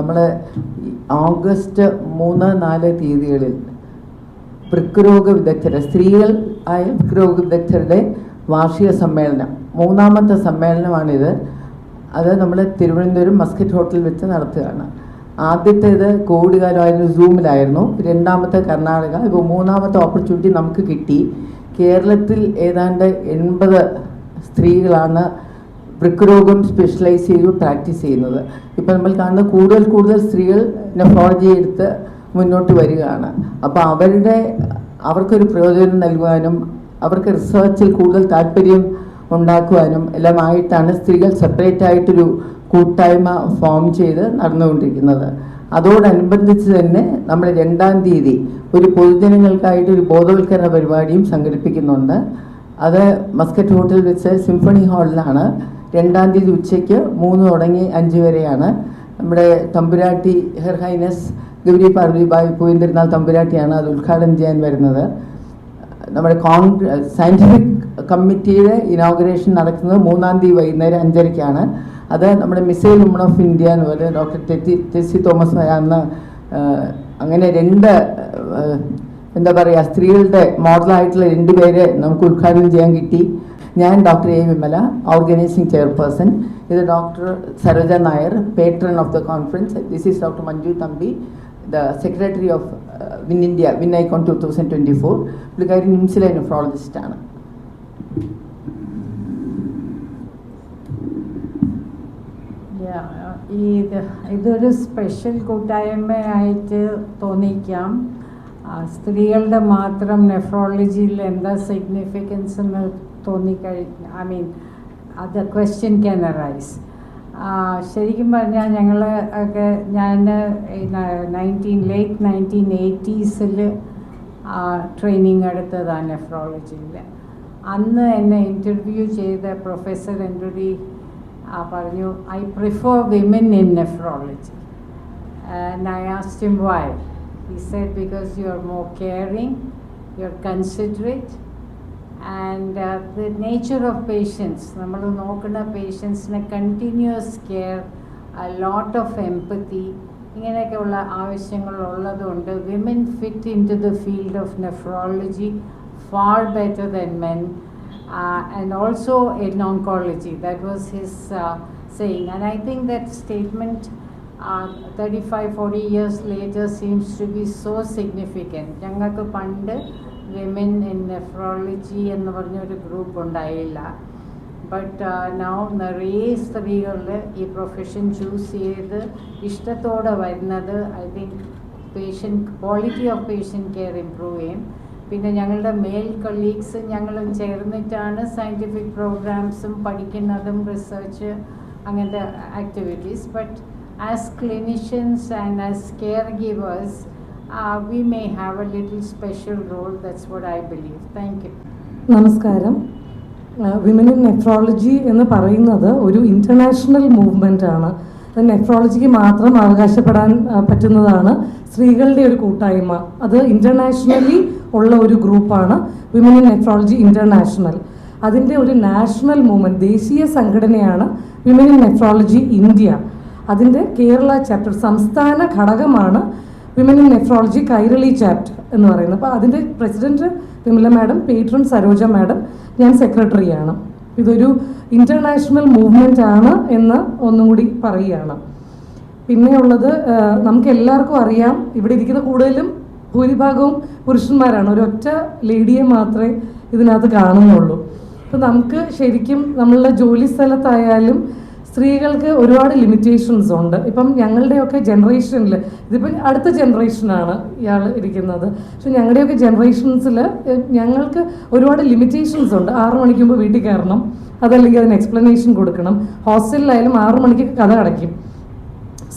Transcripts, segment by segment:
നമ്മൾ ഓഗസ്റ്റ് മൂന്ന് നാല് തീയതികളിൽ വൃക്കരോഗ വിദഗ്ധരുടെ സ്ത്രീകൾ ആയ വൃക്കരോഗ വിദഗ്ധരുടെ വാർഷിക സമ്മേളനം. മൂന്നാമത്തെ സമ്മേളനമാണിത്. അത് നമ്മൾ തിരുവനന്തപുരം മസ്കറ്റ് ഹോട്ടലിൽ വെച്ച് നടത്തുകയാണ്. ആദ്യത്തേത് കോവിഡ് കാലമായിരുന്നു സൂമിലായിരുന്നു. രണ്ടാമത്തെ കർണാടക. ഇപ്പോൾ മൂന്നാമത്തെ ഓപ്പർച്യൂണിറ്റി നമുക്ക് കിട്ടി. കേരളത്തിൽ ഏതാണ്ട് എൺപത് സ്ത്രീകളാണ് വൃക്കരോഗം സ്പെഷ്യലൈസ് ചെയ്ത് പ്രാക്ടീസ് ചെയ്യുന്നത്. ഇപ്പം നമ്മൾ കാണുന്ന കൂടുതൽ കൂടുതൽ സ്ത്രീകൾ നെഫ്രോളജി എടുത്ത് മുന്നോട്ട് വരികയാണ്. അപ്പോൾ അവരുടെ അവർക്കൊരു പ്രയോജനം നൽകുവാനും അവർക്ക് റിസർച്ചിൽ കൂടുതൽ താല്പര്യം ഉണ്ടാക്കുവാനും എല്ലാമായിട്ടാണ് സ്ത്രീകൾ സെപ്പറേറ്റ് ആയിട്ടൊരു കൂട്ടായ്മ ഫോം ചെയ്ത് നടന്നുകൊണ്ടിരിക്കുന്നത്. അതോടനുബന്ധിച്ച് തന്നെ നമ്മൾ രണ്ടാം തീയതി ഒരു പൊതുജനങ്ങൾക്കായിട്ട് ഒരു ബോധവൽക്കരണ പരിപാടിയും സംഘടിപ്പിക്കുന്നുണ്ട്. അത് മസ്കറ്റ് ഹോട്ടൽ വെച്ച് സിംഫണി ഹാളിലാണ്. രണ്ടാം തീയതി ഉച്ചയ്ക്ക് മൂന്ന് തുടങ്ങി അഞ്ച് വരെയാണ്. നമ്മുടെ തമ്പുരാട്ടി ഹെർ ഹൈനസ് ഗൗരി പാർവതിബായ് പൂവിന്തിരുന്നാൾ തമ്പുരാട്ടിയാണ് അത് ഉദ്ഘാടനം ചെയ്യാൻ വരുന്നത്. നമ്മുടെ കോൺഗ്ര സയന്റിഫിക് കമ്മിറ്റിയുടെ ഇനോഗ്രേഷൻ നടക്കുന്നത് മൂന്നാം തീയതി വൈകുന്നേരം അഞ്ചരയ്ക്കാണ്. അത് നമ്മുടെ മിസൈൽ വുമൺ ഓഫ് ഇന്ത്യ എന്ന് പോലെ ഡോക്ടർ ടെസ്സി തോമസ് എന്ന അങ്ങനെ രണ്ട് എന്താ പറയുക സ്ത്രീകളുടെ മോഡലായിട്ടുള്ള രണ്ട് പേരെ നമുക്ക് ഉദ്ഘാടനം ചെയ്യാൻ കിട്ടി. ഞാൻ doctor A Vimala organising chairperson ഇത് doctor Saroja Nair patron of the conference this is doctor Manju Thampi the secretary of win India win icon two thousand twenty four പുള്ളിക്കാരി നിംസിലെ നെഫ്രോളജിസ്റ്റാണ് ഇതൊരു സ്പെഷ്യൽ കൂട്ടായ്മയായിട്ട് തോന്നിക്കാം. സ്ത്രീകളുടെ മാത്രം നെഫ്രോളജിയിൽ എന്താ സിഗ്നിഫിക്കൻസ് എന്ന് തോന്നിക്കഴിഞ്ഞ ഐ മീൻ അത് ക്വസ്റ്റ്യൻ ക്യാൻ അറൈസ് ശരിക്കും പറഞ്ഞാൽ ഞങ്ങൾ ഒക്കെ ഞാൻ നയന്റീൻ ലേറ്റ് നയന്റീൻ എയ്റ്റീസിൽ ട്രെയിനിങ് എടുത്തതാണ് നെഫ്രോളജിയിൽ അന്ന് എന്നെ ഇന്റർവ്യൂ ചെയ്ത പ്രൊഫസർ എന്റെ പറഞ്ഞു I prefer women in nephrology നയാസ്റ്റിംബായ്. He said, because you're more caring, you're considerate, and uh, the nature of patients, നമ്മൾ നോക്കുന്ന പേഷ്യൻസിന് continuous care a lot of empathy, ഇങ്ങനെയൊക്കെയുള്ള ആവശ്യങ്ങൾ ഉള്ളതുകൊണ്ട് women fit into the field of nephrology far better than men uh, and also in oncology. That was his uh, saying. And I think that thirty five 35, 40 years later seems to be so significant. ഞങ്ങൾക്ക് പണ്ട് women in nephrology എന്ന് പറഞ്ഞൊരു group ഉണ്ടായില്ല. But now നിറയെ സ്ത്രീകൾ ഈ profession choose ചെയ്ത് ഇഷ്ടത്തോടെ വരുന്നത് I think patient quality of patient care improve ചെയ്യും. പിന്നെ ഞങ്ങളുടെ മെയിൽ കൊളീഗ്സ് ഞങ്ങളും ചേർന്നിട്ടാണ് സയന്റിഫിക് പ്രോഗ്രാംസും പഠിക്കുന്നതും റിസർച്ച് അങ്ങനത്തെ activities but as clinicians and as caregivers, uh, we may have a little special role. That's what I believe. Thank you. നമസ്കാരം women in nephrology എന്ന് പറയുന്നത് ഒരു ഇന്റർനാഷണൽ മൂവ്മെന്റ് ആണ് നെഫ്രോളജിക്ക് മാത്രം അവകാശപ്പെടാൻ പറ്റുന്നതാണ് സ്ത്രീകളുടെ ഒരു കൂട്ടായ്മ അത് ഇന്റർനാഷണലി ഉള്ള ഒരു ഗ്രൂപ്പാണ് വിമൻ ഇൻ നെഫ്രോളജി ഇന്റർനാഷണൽ അതിന്റെ ഒരു നാഷണൽ മൂവ്മെന്റ് ദേശീയ സംഘടനയാണ് വിമൻ ഇൻ നെഫ്രോളജി ഇന്ത്യ അതിന്റെ കേരള ചാപ്റ്റർ സംസ്ഥാന ഘടകമാണ് women in nephrology Kairali chapter എന്ന് പറയുന്നത്. അപ്പോൾ അതിന്റെ president Vimala madam patron Saroja madam ഞാൻ സെക്രട്ടറിയാണ് ഇതൊരു ഇന്റർനാഷണൽ മൂവ്മെന്റ് ആണ് എന്ന് ഒന്നും കൂടി പറയുകയാണ്. പിന്നെയുള്ളത് നമുക്ക് എല്ലാവർക്കും അറിയാം ഇവിടെ ഇരിക്കുന്ന കൂടുതലും ഭൂരിഭാഗവും പുരുഷന്മാരാണ്. ഒരൊറ്റ ലേഡിയെ മാത്രമേ ഇതിനകത്ത് കാണുന്നുള്ളൂ. അപ്പൊ നമുക്ക് ശരിക്കും നമ്മളുടെ ജോലി സ്ഥലത്തായാലും സ്ത്രീകൾക്ക് ഒരുപാട് ലിമിറ്റേഷൻസ് ഉണ്ട്. ഇപ്പം ഞങ്ങളുടെയൊക്കെ ജനറേഷനിൽ ഇതിപ്പം അടുത്ത ജനറേഷനാണ് ഇയാൾ ഇരിക്കുന്നത്. പക്ഷെ ഞങ്ങളുടെയൊക്കെ ജനറേഷൻസിൽ ഞങ്ങൾക്ക് ഒരുപാട് ലിമിറ്റേഷൻസ് ഉണ്ട്. ആറു മണിക്ക് മുമ്പ് വീട്ടിൽ കയറണം. അതല്ലെങ്കിൽ അതിന് എക്സ്പ്ലനേഷൻ കൊടുക്കണം. ഹോസ്റ്റലിലായാലും ആറു മണിക്ക് കഥ അടയ്ക്കും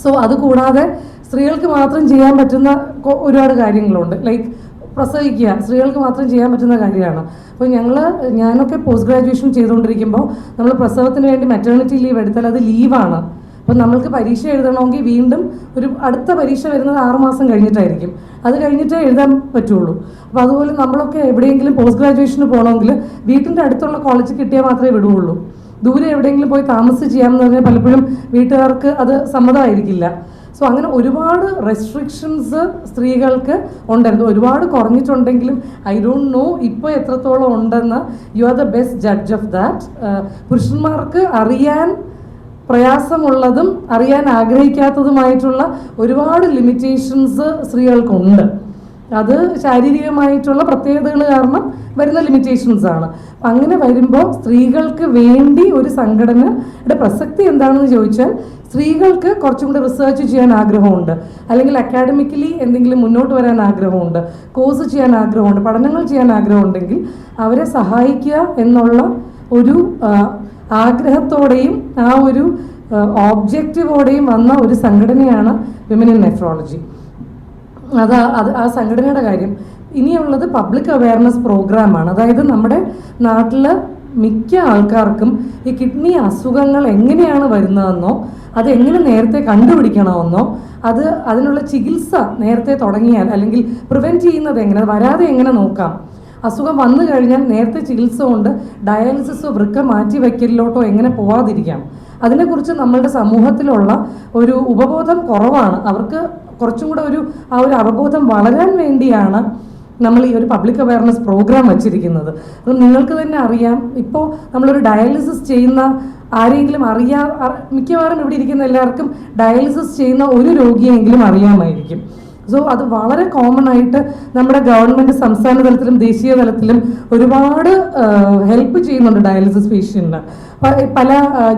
സോ അതുകൂടാതെ സ്ത്രീകൾക്ക് മാത്രം ചെയ്യാൻ പറ്റുന്ന ഒരുപാട് കാര്യങ്ങളുണ്ട്. ലൈക്ക് പ്രസവിക്കുക. സ്ത്രീകൾക്ക് മാത്രം ചെയ്യാൻ പറ്റുന്ന കാര്യമാണ്. അപ്പോൾ ഞങ്ങൾ ഞാനൊക്കെ പോസ്റ്റ് ഗ്രാജുവേഷൻ ചെയ്തുകൊണ്ടിരിക്കുമ്പോൾ നമ്മൾ പ്രസവത്തിന് വേണ്ടി മെറ്റേണിറ്റി ലീവ് എടുത്താൽ അത് ലീവാണ് അപ്പം നമ്മൾക്ക് പരീക്ഷ എഴുതണമെങ്കിൽ വീണ്ടും ഒരു അടുത്ത പരീക്ഷ വരുന്നത് ആറുമാസം കഴിഞ്ഞിട്ടായിരിക്കും. അത് കഴിഞ്ഞിട്ടേ എഴുതാൻ പറ്റുള്ളൂ. അപ്പോൾ അതുപോലെ നമ്മളൊക്കെ എവിടെയെങ്കിലും പോസ്റ്റ് ഗ്രാജുവേഷന് പോകണമെങ്കിൽ വീട്ടിന്റെ അടുത്തുള്ള കോളേജ് കിട്ടിയാൽ മാത്രമേ വിടുകയുള്ളൂ. ദൂരെ എവിടെയെങ്കിലും പോയി താമസിച്ച് ചെയ്യാമെന്ന് പറഞ്ഞാൽ പലപ്പോഴും വീട്ടുകാർക്ക് അത് സമ്മതമായിരിക്കില്ല. സോ അങ്ങനെ ഒരുപാട് റെസ്ട്രിക്ഷൻസ് സ്ത്രീകൾക്ക് ഉണ്ടായിരുന്നു. ഒരുപാട് കുറഞ്ഞിട്ടുണ്ടെങ്കിലും ഐ ഡോണ്ട് നോ ഇപ്പോൾ എത്രത്തോളം ഉണ്ടെന്ന്. You are the best judge of that പുരുഷന്മാർക്ക് അറിയാൻ പ്രയാസമുള്ളതും അറിയാൻ ആഗ്രഹിക്കാത്തതുമായിട്ടുള്ള ഒരുപാട് ലിമിറ്റേഷൻസ് സ്ത്രീകൾക്കുണ്ട്. അത് ശാരീരികമായിട്ടുള്ള പ്രത്യേകതകൾ കാരണം വരുന്ന ലിമിറ്റേഷൻസ് ആണ്. അങ്ങനെ വരുമ്പോൾ സ്ത്രീകൾക്ക് വേണ്ടി ഒരു സംഘടനയുടെ പ്രസക്തി എന്താണെന്ന് ചോദിച്ചാൽ സ്ത്രീകൾക്ക് കുറച്ചും കൂടി റിസർച്ച് ചെയ്യാൻ ആഗ്രഹമുണ്ട്. അല്ലെങ്കിൽ അക്കാഡമിക്കലി എന്തെങ്കിലും മുന്നോട്ട് വരാൻ ആഗ്രഹമുണ്ട്. കോഴ്സ് ചെയ്യാൻ ആഗ്രഹമുണ്ട്. പഠനങ്ങൾ ചെയ്യാൻ ആഗ്രഹമുണ്ടെങ്കിൽ അവരെ സഹായിക്കുക എന്നുള്ള ഒരു ആഗ്രഹത്തോടെയും ആ ഒരു ഓബ്ജക്റ്റീവോടെയും വന്ന ഒരു സംഘടനയാണ് വിമൻ ഇൻ നെഫ്രോളജി അത് അത് ആ സംഘടനയുടെ കാര്യം. ഇനിയുള്ളത് പബ്ലിക് അവയർനെസ് പ്രോഗ്രാമാണ് അതായത് നമ്മുടെ നാട്ടിൽ മിക്ക ആൾക്കാർക്കും ഈ കിഡ്നി അസുഖങ്ങൾ എങ്ങനെയാണ് വരുന്നതെന്നോ അത് എങ്ങനെ നേരത്തെ കണ്ടുപിടിക്കണമെന്നോ അത് അതിനുള്ള ചികിത്സ നേരത്തെ തുടങ്ങിയാൽ അല്ലെങ്കിൽ പ്രിവെന്റ് ചെയ്യുന്നത് എങ്ങനെ വരാതെ എങ്ങനെ നോക്കാം? അസുഖം വന്നു കഴിഞ്ഞാൽ നേരത്തെ ചികിത്സ കൊണ്ട് ഡയാലിസിസ് വൃക്ക മാറ്റി വയ്ക്കലിലോട്ടോ എങ്ങനെ പോവാതിരിക്കാം? അതിനെക്കുറിച്ച് നമ്മളുടെ സമൂഹത്തിലുള്ള ഒരു ഉപബോധം കുറവാണ്. അവർക്ക് കുറച്ചും കൂടെ ഒരു ആ ഒരു അവബോധം വളരാൻ വേണ്ടിയാണ് നമ്മൾ ഈ ഒരു പബ്ലിക് അവയർനെസ് പ്രോഗ്രാം വച്ചിരിക്കുന്നത്. അപ്പം നിങ്ങൾക്ക് തന്നെ അറിയാം ഇപ്പോൾ നമ്മളൊരു ഡയാലിസിസ് ചെയ്യുന്ന ആരെങ്കിലും അറിയാ മിക്കവാറും ഇവിടെ ഇരിക്കുന്ന എല്ലാവർക്കും ഡയാലിസിസ് ചെയ്യുന്ന ഒരു രോഗിയെങ്കിലും അറിയാമായിരിക്കും. സോ അത് വളരെ കോമൺ ആയിട്ട് നമ്മുടെ ഗവൺമെന്റ് സംസ്ഥാന തലത്തിലും ദേശീയ തലത്തിലും ഒരുപാട് ഹെൽപ്പ് ചെയ്യുന്നുണ്ട് ഡയാലിസിസ് പേഷ്യന്റിന് പല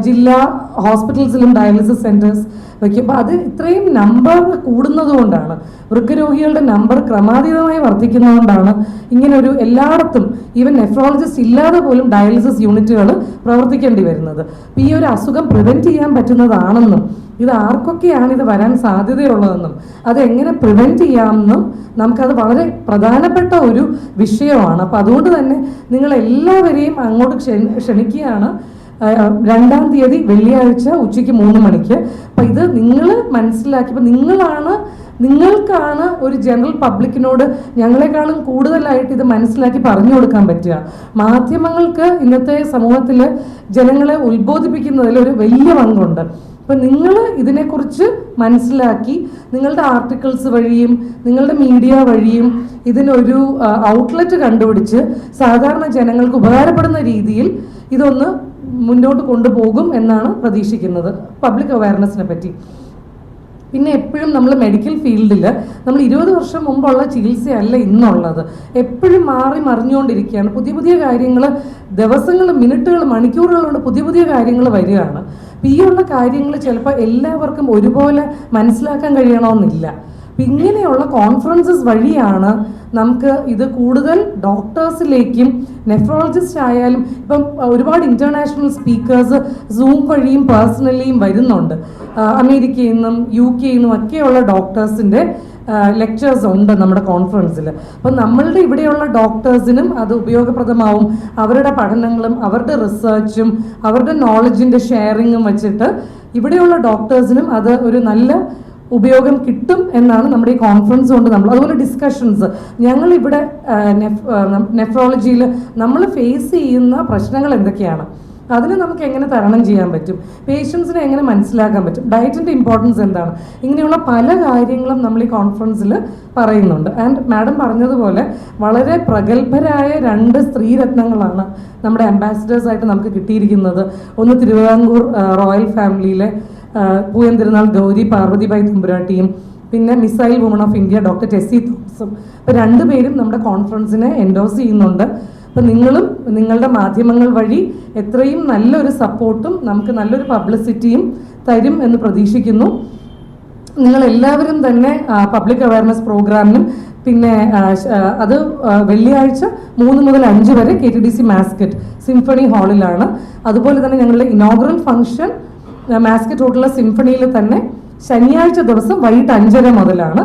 ജില്ലാ ഹോസ്പിറ്റൽസിലും ഡയാലിസിസ് സെന്റേഴ്സ് വയ്ക്കും അപ്പോൾ അത് ഇത്രയും നമ്പർ കൂടുന്നത് കൊണ്ടാണ്. വൃക്കരോഗികളുടെ നമ്പർ ക്രമാതീതമായി വർദ്ധിക്കുന്നതുകൊണ്ടാണ് ഇങ്ങനെ ഒരു എല്ലായിടത്തും ഈവൻ നെഫ്രോളജിസ്റ്റ് ഇല്ലാതെ പോലും ഡയാലിസിസ് യൂണിറ്റുകൾ പ്രവർത്തിക്കേണ്ടി വരുന്നത്. ഈ ഒരു അസുഖം പ്രിവെന്റ് ചെയ്യാൻ പറ്റുന്നതാണെന്നും ഇത് ആർക്കൊക്കെയാണ് ഇത് വരാൻ സാധ്യതയുള്ളതെന്നും അത് എങ്ങനെ പ്രിവെന്റ് ചെയ്യാമെന്നും നമുക്കത് വളരെ പ്രധാനപ്പെട്ട ഒരു വിഷയമാണ്. അപ്പോൾ അതുകൊണ്ട് തന്നെ നിങ്ങൾ എല്ലാവരെയും അങ്ങോട്ട് ക്ഷണി ക്ഷണിക്കുകയാണ്. രണ്ടാം തീയതി വെള്ളിയാഴ്ച ഉച്ചയ്ക്ക് മൂന്ന് മണിക്ക്. അപ്പം ഇത് നിങ്ങൾ മനസ്സിലാക്കിയപ്പോൾ നിങ്ങളാണ് നിങ്ങൾക്കാണ് ഒരു ജനറൽ പബ്ലിക്കിനോട് ഞങ്ങളെക്കാളും കൂടുതലായിട്ട് ഇത് മനസ്സിലാക്കി പറഞ്ഞു കൊടുക്കാൻ പറ്റുക. മാധ്യമങ്ങൾക്ക് ഇന്നത്തെ സമൂഹത്തിൽ ജനങ്ങളെ ഉത്ബോധിപ്പിക്കുന്നതിൽ ഒരു വലിയ പങ്കുണ്ട്. അപ്പം നിങ്ങൾ ഇതിനെക്കുറിച്ച് മനസ്സിലാക്കി നിങ്ങളുടെ ആർട്ടിക്കിൾസ് വഴിയും നിങ്ങളുടെ മീഡിയ വഴിയും ഇതിനൊരു ഔട്ട്ലെറ്റ് കണ്ടുപിടിച്ച് സാധാരണ ജനങ്ങൾക്ക് ഉപകാരപ്പെടുന്ന രീതിയിൽ ഇതൊന്ന് മുന്നോട്ട് കൊണ്ടുപോകും എന്നാണ് പ്രതീക്ഷിക്കുന്നത് പബ്ലിക് അവയർനെസ്സിനെ പറ്റി. പിന്നെ എപ്പോഴും നമ്മൾ മെഡിക്കൽ ഫീൽഡിൽ നമ്മൾ ഇരുപത് വർഷം മുമ്പുള്ള ചികിത്സയല്ല ഇന്നുള്ളത്. എപ്പോഴും മാറി മറിഞ്ഞുകൊണ്ടിരിക്കുകയാണ്. പുതിയ പുതിയ കാര്യങ്ങൾ ദിവസങ്ങൾ മിനിറ്റുകൾ മണിക്കൂറുകൾ കൊണ്ട് പുതിയ പുതിയ കാര്യങ്ങൾ വരികയാണ്. ഈ ഉള്ള കാര്യങ്ങൾ ചിലപ്പോൾ എല്ലാവർക്കും ഒരുപോലെ മനസ്സിലാക്കാൻ കഴിയണമെന്നില്ല. അപ്പം ഇങ്ങനെയുള്ള കോൺഫറൻസസ് വഴിയാണ് നമുക്ക് ഇത് കൂടുതൽ ഡോക്ടേഴ്സിലേക്കും നെഫ്രോളജിസ്റ്റ് ആയാലും ഇപ്പം ഒരുപാട് ഇന്റർനാഷണൽ സ്പീക്കേഴ്സ് സൂം വഴിയും പേഴ്സണലിയും വരുന്നുണ്ട്. അമേരിക്കയിൽ നിന്നും യു കെയിൽ നിന്നും ഒക്കെയുള്ള ഡോക്ടേഴ്സിന്റെ ലെക്ചേഴ്സ് ഉണ്ട് നമ്മുടെ കോൺഫറൻസിൽ അപ്പം നമ്മളുടെ ഇവിടെയുള്ള ഡോക്ടേഴ്സിനും അത് ഉപയോഗപ്രദമാവും. അവരുടെ പഠനങ്ങളും അവരുടെ റിസർച്ചും അവരുടെ നോളജിന്റെ ഷെയറിങ്ങും വെച്ചിട്ട് ഇവിടെയുള്ള ഡോക്ടേഴ്സിനും അത് ഒരു നല്ല ഉപയോഗം കിട്ടും എന്നാണ് നമ്മുടെ ഈ കോൺഫറൻസ് കൊണ്ട് നമ്മൾ അതുപോലെ ഡിസ്കഷൻസ് ഞങ്ങൾ ഇവിടെ നെഫ്രോളജിയിൽ നമ്മൾ ഫേസ് ചെയ്യുന്ന പ്രശ്നങ്ങൾ എന്തൊക്കെയാണ്? അതിനെ നമുക്ക് എങ്ങനെ തരണം ചെയ്യാൻ പറ്റും? പേഷ്യൻസിനെ എങ്ങനെ മനസ്സിലാക്കാൻ പറ്റും? ഡയറ്റിന്റെ ഇമ്പോർട്ടൻസ് എന്താണ്? ഇങ്ങനെയുള്ള പല കാര്യങ്ങളും നമ്മൾ ഈ കോൺഫറൻസിൽ പറയുന്നുണ്ട്. ആൻഡ് മാഡം പറഞ്ഞതുപോലെ വളരെ പ്രഗത്ഭരായ രണ്ട് സ്ത്രീരത്നങ്ങളാണ് നമ്മുടെ അംബാസിഡേഴ്സായിട്ട് നമുക്ക് കിട്ടിയിരിക്കുന്നത്. ഒന്ന് തിരുവിതാംകൂർ റോയൽ ഫാമിലിയിലെ പൂയം തിരുനാൾ ഗൗരി പാർവതിബായി തുമ്പുരാട്ടിയും പിന്നെ missile woman of India doctor Tessy തോമസും. അപ്പോൾ രണ്ടുപേരും നമ്മുടെ കോൺഫറൻസിനെ എൻഡോസ് ചെയ്യുന്നുണ്ട്. അപ്പം നിങ്ങളും നിങ്ങളുടെ മാധ്യമങ്ങൾ വഴി എത്രയും നല്ലൊരു സപ്പോർട്ടും നമുക്ക് നല്ലൊരു പബ്ലിസിറ്റിയും തരും എന്ന് പ്രതീക്ഷിക്കുന്നു. നിങ്ങൾ എല്ലാവരും തന്നെ പബ്ലിക് അവയർനെസ് പ്രോഗ്രാമിനും പിന്നെ അത് വെള്ളിയാഴ്ച മൂന്ന് മുതൽ അഞ്ച് വരെ K T D C Mascot symphony ഹാളിലാണ് അതുപോലെ തന്നെ ഞങ്ങളുടെ ഇനോഗ്രൽ ഫംഗ്ഷൻ മാസ്കറ്റ് ഹോട്ടലിലെ സിംഫണിയിൽ തന്നെ ശനിയാഴ്ച ദിവസം വൈകിട്ട് അഞ്ചര മുതലാണ്.